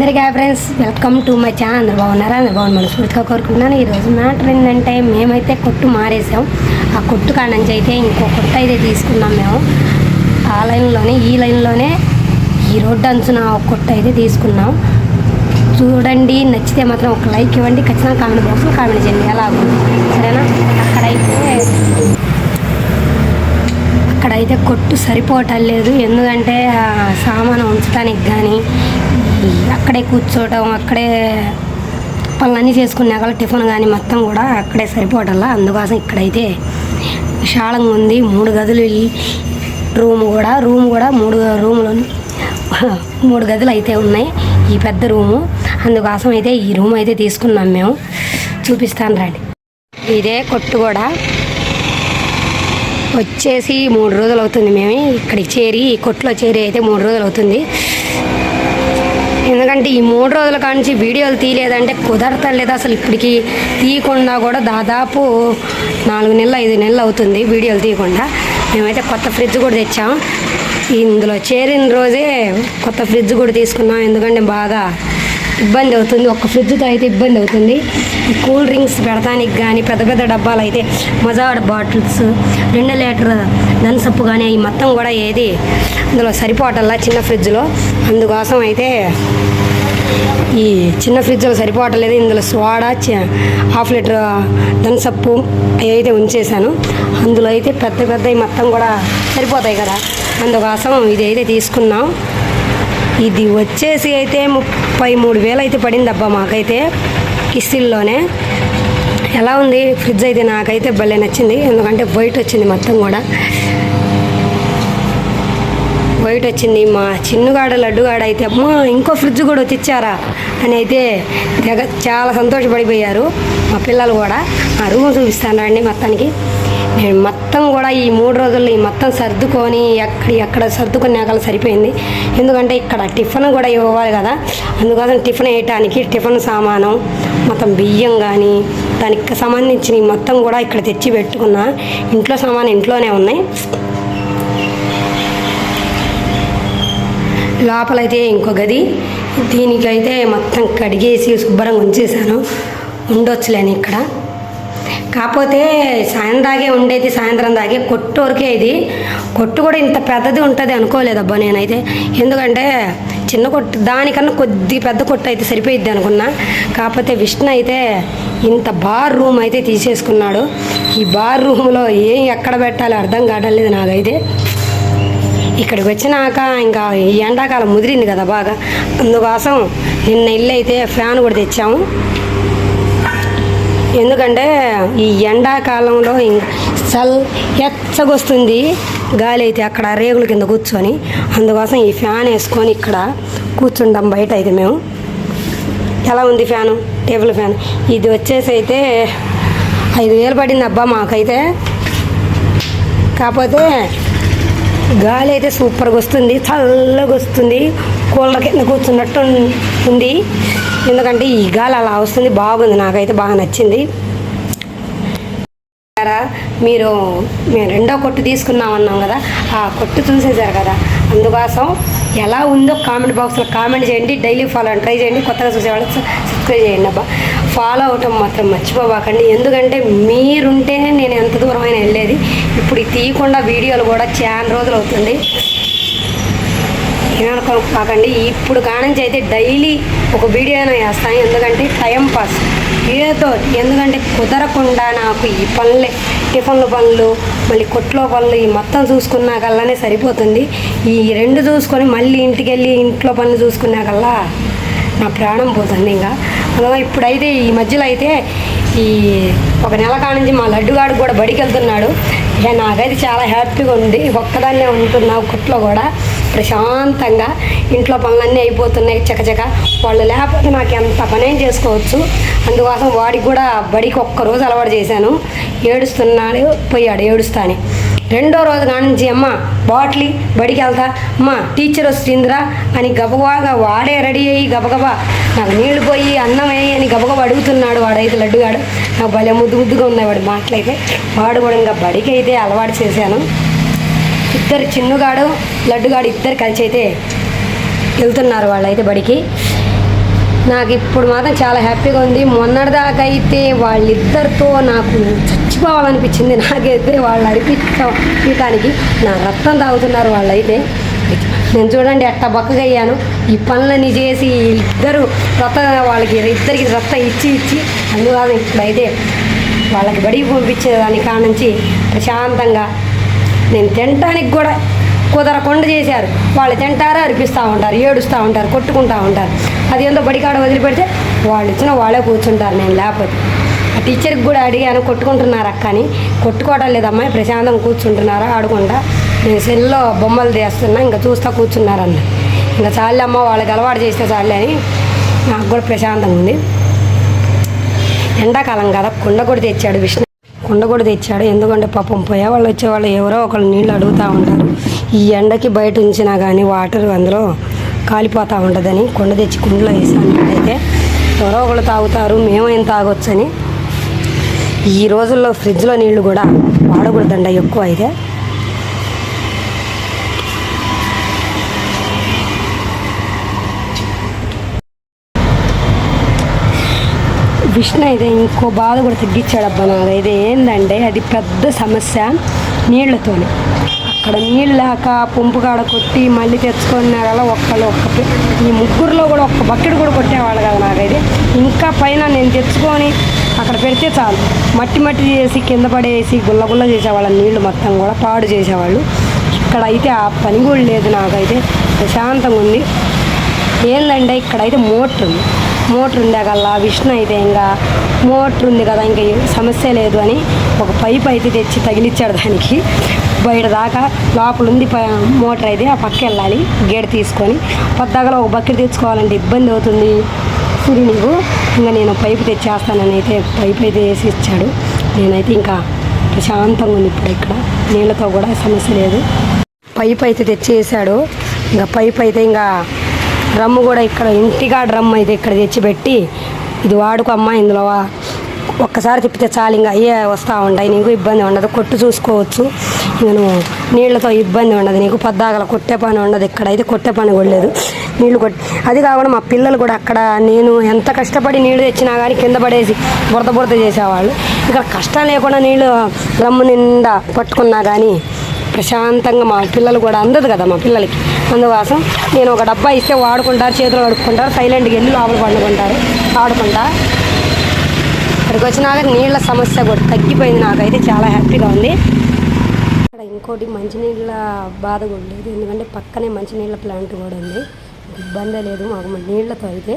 అందరికీ friends welcome to my channel. అందరు బాగున్నారా? అందరు బాగున్నారు మనస్ఫూర్తిగా కోరుకుంటున్నాను. ఈరోజు మ్యాటర్ ఏంటంటే మేమైతే కొట్టు మారేసాం ఆ కొట్టు కాడ నుంచి అయితే ఇంకో కొట్టు అయితే తీసుకున్నాం మేము. ఆ లైన్లోనే ఈ లైన్లోనే ఈ రోడ్డు అంచున ఒక కొట్టు అయితే తీసుకున్నాం. చూడండి నచ్చితే మాత్రం ఒక లైక్ ఇవ్వండి. ఖచ్చితంగా కామెంట్ బాక్స్లో కామెంట్ చేయండి. ఎలా సరేనా? అక్కడైతే అక్కడైతే కొట్టు సరిపోవటం లేదు. ఎందుకంటే ఆ సామాను ఉంచడానికి కానీ అక్కడే కూర్చోవటం అక్కడే పనులన్నీ చేసుకున్నాక టిఫిన్ కానీ మొత్తం కూడా అక్కడే సరిపోవటంలా. అందుకోసం ఇక్కడైతే విశాలంగా ఉంది. మూడు గదులు రూమ్ కూడా రూమ్ కూడా మూడు రూములు మూడు గదులు అయితే ఉన్నాయి ఈ పెద్ద రూము. అందుకోసం అయితే ఈ రూమ్ అయితే తీసుకున్నాం మేము. చూపిస్తాను రండి. ఇదే కొట్టు కూడా. వచ్చేసి మూడు రోజులు అవుతుంది మేము ఇక్కడికి చేరి ఈ కొట్లో చేరి అయితే మూడు రోజులు అవుతుంది. ఎందుకంటే ఈ మూడు రోజుల కాంచి వీడియోలు తీయలేదంటే కుదరతలేదు అసలు ఇప్పటికి. తీయకుండా కూడా దాదాపు నాలుగు నెలలు ఐదు నెలలు అవుతుంది వీడియోలు తీయకుండా. మేమైతే కొత్త ఫ్రిడ్జ్ కూడా తెచ్చాం. ఇందులో చేరిన రోజే కొత్త ఫ్రిడ్జ్ కూడా తీసుకున్నాం. ఎందుకంటే బాగా ఇబ్బంది అవుతుంది. ఒక ఫ్రిడ్జ్తో అయితే ఇబ్బంది అవుతుంది. కూల్ డ్రింక్స్ పెడతానికి కానీ పెద్ద పెద్ద డబ్బాలు అయితే మజాడ్ బాటిల్స్ రెండు లీటర్ థమ్సప్ కానీ అవి మొత్తం కూడా ఏది అందులో సరిపోవటల్లా చిన్న ఫ్రిడ్జ్లో. అందుకోసం అయితే ఈ చిన్న ఫ్రిడ్జ్లో సరిపోవట్లేదు ఇందులో సోడా చ- హాఫ్ లీటర్ థమ్సప్ అవి అయితే ఉంచేసాను అందులో అయితే పెద్ద పెద్దవి మొత్తం కూడా సరిపోతాయి కదా. అందుకోసం ఇది అయితే తీసుకున్నాం. ఇది వచ్చేసి అయితే ముప్పై మూడు వేలు అయితే పడింది అబ్బా మాకైతే కిస్సిల్లోనే ఎలా ఉంది? ఫ్రిడ్జ్ అయితే నాకైతే భలే నచ్చింది. ఎందుకంటే వైట్ వచ్చింది మొత్తం కూడా. బయట వచ్చింది మా చిన్నుగాడ లడ్డుగాడ అయితే అమ్మా ఇంకో ఫ్రిడ్జ్ కూడా తెచ్చారా? అని అయితే తెగ చాలా సంతోషపడిపోయారు మా పిల్లలు కూడా. ఆ రూమ్ చూపిస్తాను రండి మొత్తానికి. నేను మొత్తం కూడా ఈ మూడు రోజుల్లో ఈ మొత్తం సర్దుకొని ఎక్కడ ఎక్కడ సర్దుకున్నాక సరిపోయింది. ఎందుకంటే ఇక్కడ టిఫిన్ కూడా ఇవ్వాలి కదా. అందుకోసం టిఫిన్ వేయటానికి టిఫిన్ సామానం మొత్తం బియ్యం కానీ దానికి సంబంధించిన మొత్తం కూడా ఇక్కడ తెచ్చి పెట్టుకున్నా. ఇంట్లో సామాన్ ఇంట్లోనే ఉన్నాయి. లోపలైతే ఇంకో గది. దీనికైతే మొత్తం కడిగేసి శుభ్రంగా ఉంచేసాను ఉండొచ్చులేని ఇక్కడ. కాకపోతే సాయంత్రం దాగే ఉండేది సాయంత్రం దాగే కొట్టు వరకే ఇది కొట్టు కూడా ఇంత పెద్దది ఉంటుంది అనుకోలేదబ్బా నేనైతే. ఎందుకంటే చిన్న కొట్టు దానికన్నా కొద్ది పెద్ద కొట్టు అయితే సరిపోయిద్ది అనుకున్నా. కాకపోతే విష్ణు అయితే ఇంత బార్ రూమ్ అయితే తీసేసుకున్నాడు. ఈ బార్ రూమ్లో ఏం ఎక్కడ పెట్టాలో అర్థం కావట్లేదు నాకైతే. ఇక్కడికి వచ్చినాక ఇంకా ఈ ఎండాకాలం ముదిరింది కదా బాగా. అందుకోసం నిన్న ఇల్లు అయితే ఫ్యాన్ కూడా తెచ్చాము. ఎందుకంటే ఈ ఎండాకాలంలో చల్ ఎచ్చగొస్తుంది గాలి అయితే అక్కడ రేగుల కింద కూర్చొని. అందుకోసం ఈ ఫ్యాన్ వేసుకొని ఇక్కడ కూర్చుంటాం బయట అయితే మేము. ఎలా ఉంది ఫ్యాను? Table fan. ఇది వచ్చేసి అయితే ఐదు వేలు పడింది అబ్బా మాకైతే. కాకపోతే గాలి అయితే సూపర్గా వస్తుంది చల్లగా వస్తుంది కూలర్ కింద కూర్చున్నట్టు ఉంది. ఎందుకంటే ఈ గాలి అలా వస్తుంది బాగుంది నాకైతే బాగా నచ్చింది. మీరు మేము రెండో కొట్టు తీసుకున్నాం అన్నాం కదా ఆ కొట్టు చూసేసారు కదా. అందుకోసం ఎలా ఉందో కామెంట్ బాక్స్లో కామెంట్ చేయండి డైలీ ఫాలో ట్రై చేయండి కొత్తగా చూసేవాళ్ళు సబ్స్క్రైబ్ చేయండి అబ్బా. ఫాలో అవటం మాత్రం మర్చిపోబాకండి ఎందుకంటే మీరుంటేనే నేను ఎంత దూరమైనా వెళ్ళేది. ఇప్పుడు తీయకుండా వీడియోలు కూడా చాలా రోజులు అవుతుంది. ఏమనుకోకండి. ఇప్పుడు కానించి అయితే డైలీ ఒక వీడియో అయినా వేస్తాను. ఎందుకంటే టైం పాస్. ఏదో ఎందుకంటే కుదరకుండా నాకు ఈ పనులే టిఫిన్ల పనులు మళ్ళీ కొట్లో పనులు ఈ మొత్తం చూసుకున్నాకల్లానే సరిపోతుంది. ఈ రెండు చూసుకొని మళ్ళీ ఇంటికి వెళ్ళి ఇంట్లో పనులు చూసుకున్నాకల్లా నా ప్రాణం పోతుంది ఇంకా. ఇప్పుడైతే ఈ మధ్యలో అయితే ఈ ఒక నెల కానించి మా లడ్డుగాడు కూడా బడికి వెళ్తున్నాడు ఇక నాకైతే చాలా హ్యాపీగా ఉంది. ఒక్కదాన్నే ఉంటున్నావు కుట్లో కూడా ప్రశాంతంగా ఇంట్లో పనులన్నీ అయిపోతున్నాయి చకచక. వాళ్ళు లేకపోతే నాకు ఎంత పనేం చేసుకోవచ్చు. అందుకోసం వాడికి కూడా బడికి ఒక్క రోజు అలవాటు చేశాను. ఏడుస్తున్నాడు పోయాడు ఏడుస్తాని రెండో రోజు కానించి అమ్మ బాట్లీ బడికి వెళ్తా. అమ్మ టీచర్ వస్తుందిరా అని గబగబాగా వాడే రెడీ అయ్యి గబగబా నాకు నీళ్ళు పోయి అన్నం అని గబగబ అడుగుతున్నాడు వాడైతే లడ్డుగాడు. నాకు భలే ముద్దు ముద్దుగా ఉన్నాయి వాడి మాటలైతే. వాడు కూడా ఇంకా బడికి అయితే అలవాటు చేశాను. ఇద్దరు చిన్నుగాడు లడ్డుగాడు ఇద్దరు కలిసి అయితే వెళ్తున్నారు వాళ్ళైతే బడికి. నాకు ఇప్పుడు మాత్రం చాలా హ్యాపీగా ఉంది. మొన్నటిదాకా అయితే వాళ్ళిద్దరితో నాకు చచ్చిపోవాలనిపించింది. నాకైతే వాళ్ళు అడిపించడానికి నా రక్తం తాగుతున్నారు వాళ్ళైతే. నేను చూడండి అట్ట బక్కగయ్యాను ఈ పనులన్నీ చేసి ఇద్దరు రత వాళ్ళకి ఇద్దరికి రత్త ఇచ్చి ఇచ్చి అందువల్ల ఇప్పుడైతే వాళ్ళకి బడికి పంపించేదాని కాడ నుంచి ప్రశాంతంగా నేను తినటానికి కూడా కుదరకుండా చేశారు. వాళ్ళు తింటారా అరిపిస్తూ ఉంటారు ఏడుస్తూ ఉంటారు కొట్టుకుంటూ ఉంటారు. అది ఏందో బడికాడ వదిలిపెడితే వాళ్ళు ఇచ్చిన వాళ్ళే కూర్చుంటారు నేను లేకపోతే. ఆ టీచర్కి కూడా అడిగాను కొట్టుకుంటున్నారు అక్క అని. కొట్టుకోవడం లేదమ్మా ప్రశాంతంగా కూర్చుంటున్నారా ఆడుకుంటా. నేను సెల్లో బొమ్మలు తీస్తున్నా ఇంకా చూస్తా కూర్చున్నారన్న. ఇంకా చాలే అమ్మ వాళ్ళకి అలవాటు చేస్తే చాలే అని నాకు కూడా ప్రశాంతంగా ఉంది. ఎండాకాలం కదా కుండ కూడా తెచ్చాడు విష్ణు. కుండ కూడా తెచ్చాడు. ఎందుకంటే పాపం పోయే వాళ్ళు వచ్చేవాళ్ళు ఎవరో ఒకళ్ళు నీళ్ళు అడుగుతూ ఉంటారు. ఈ ఎండకి బయట ఉంచినా కానీ వాటర్ అందులో కాలిపోతూ ఉంటుందని కుండ తెచ్చి కుండలో వేసాను. అయితే ఎవరో ఒకళ్ళు తాగుతారు మేమేం తాగొచ్చని. ఈ రోజుల్లో ఫ్రిడ్జ్లో నీళ్ళు కూడా వాడకూడదండ ఎక్కువ అయితే. విష్ణు అయితే ఇంకో బాధ కూడా తగ్గించాడబ్బా అయితే ఏంటంటే అది పెద్ద సమస్య నీళ్ళతోనే. అక్కడ నీళ్ళు లేక పంపు కాడ కొట్టి మళ్ళీ తెచ్చుకున్నారలా ఒక్కళ్ళు ఒక్క ఈ ముగ్గురులో కూడా ఒక్క బకెట్ కూడా కొట్టేవాళ్ళు కదా నాకైతే. ఇంకా పైన నేను తెచ్చుకొని అక్కడ పెడితే చాలు. మట్టి మట్టి చేసి కింద పడేసి గుల్ల గుల్ల చేసేవాళ్ళ నీళ్ళు మొత్తం కూడా పాడు చేసేవాళ్ళు. ఇక్కడ అయితే ఆ పని కూడా లేదు నాకైతే. ప్రశాంతంగా ఉంది. ఏంటంటే ఇక్కడైతే మోటర్ ఉంది. మోటర్ ఉండేకల్లా విష్ణు అయితే ఇంకా మోటర్ ఉంది కదా ఇంకా సమస్య లేదు అని ఒక పైప్ అయితే తెచ్చి తగిలిచ్చాడు దానికి. బయట దాకా లోపల ఉంది ప- మోటార్ అయితే ఆ పక్క వెళ్ళాలి గేట్ తీసుకొని. పొద్దాకలో ఒక బకెట్ తెచ్చుకోవాలంటే ఇబ్బంది అవుతుంది. సిరి నీకు ఇంకా నేను పైపు తెచ్చేస్తానని అయితే పైప్ అయితే వేసి ఇచ్చాడు. నేనైతే ఇంకా ప్రశాంతంగా ఉంది ఇప్పుడు ఇక్కడ. నీళ్ళతో కూడా సమస్య లేదు. పైప్ అయితే తెచ్చేసాడు. ఇంకా పైప్ అయితే ఇంకా డ్రమ్ము కూడా ఇక్కడ ఇంటిగా డ్రమ్ అయితే ఇక్కడ తెచ్చిపెట్టి ఇది వాడుకో అమ్మ ఇందులో ఒక్కసారి తిప్పితే చాలు ఇంకా అయ్యే వస్తూ ఉంటాయి. నీకు ఇబ్బంది ఉండదు కొట్టు చూసుకోవచ్చు. నేను నీళ్ళతో ఇబ్బంది ఉండదు. నీకు పద్దాగల కొట్టే పని ఉండదు ఇక్కడైతే కొట్టే పని కూడా లేదు. నీళ్ళు కొట్టి అది కాకుండా మా పిల్లలు కూడా అక్కడ నేను ఎంత కష్టపడి నీళ్ళు తెచ్చినా కానీ కింద పడేసి బురద బురద చేసేవాళ్ళు. ఇక్కడ కష్టం లేకుండా నీళ్ళు డ్రమ్ము నిండా పట్టుకున్నా కానీ ప్రశాంతంగా మా పిల్లలు కూడా అందదు కదా మా పిల్లలకి. అందుకోసం నేను ఒక డబ్బా ఇస్తే వాడుకుంటారు చేతులు కడుక్కుంటారు సైలెంట్గా వెళ్ళి లోపల పండుకుంటారు ఆడుకుంటా ఇక్కడికి వచ్చినాక నీళ్ళ సమస్య కూడా తగ్గిపోయింది నాకైతే చాలా హ్యాపీగా ఉంది. ఇక్కడ ఇంకోటి మంచినీళ్ళ బాధ కూడా లేదు ఎందుకంటే పక్కనే మంచినీళ్ళ ప్లాంట్ కూడా ఉంది. ఇబ్బందే లేదు మాకు నీళ్ళతో అయితే.